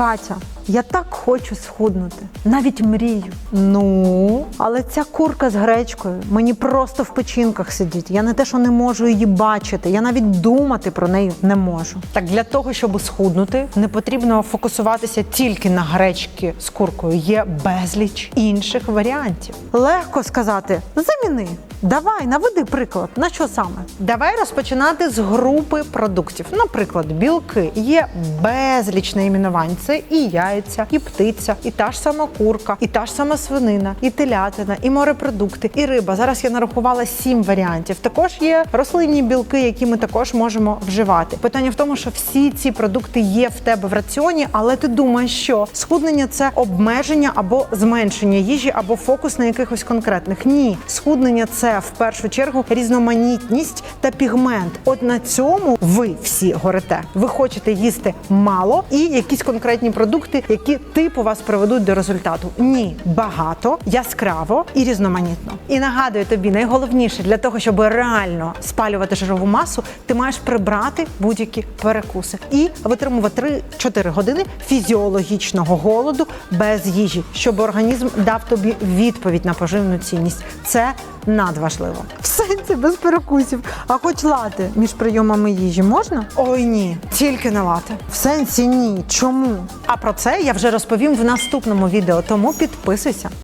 Катя, я так хочу схуднути, навіть мрію. Ну, але ця курка з гречкою мені просто в печінках сидить. Я не те, що не можу її бачити, я навіть думати про неї не можу. Так для того, щоб схуднути, не потрібно фокусуватися тільки на гречки з куркою. Є безліч інших варіантів. Легко сказати: заміни. Давай, наведи приклад. На що саме? Давай розпочинати з групи продуктів. Наприклад, білки. Є безліч найменувань. Це і яйця, і птиця, і та ж сама курка, і та ж сама свинина, і телятина, і морепродукти, і риба. Зараз я нарахувала сім варіантів. Також є рослинні білки, які ми також можемо вживати. Питання в тому, що всі ці продукти є в тебе в раціоні, але ти думаєш, що схуднення це обмеження або зменшення їжі, або фокус на якихось конкретних. Ні, схуднення це в першу чергу різноманітність та пігмент. От на цьому ви всі горите. Ви хочете їсти мало і якісь конкретні продукти, які типу вас приведуть до результату. Ні, багато, яскраво і різноманітно. І нагадую тобі, найголовніше для того, щоб реально спалювати жирову масу, ти маєш прибрати будь-які перекуси і витримувати 3-4 години фізіологічного голоду без їжі, щоб організм дав тобі відповідь на поживну цінність. Це надважливо. В сенсі без перекусів. А хоч лати між прийомами їжі можна? Ой ні, тільки не лати. В сенсі ні. Чому? А про це я вже розповім в наступному відео, тому підписуйся.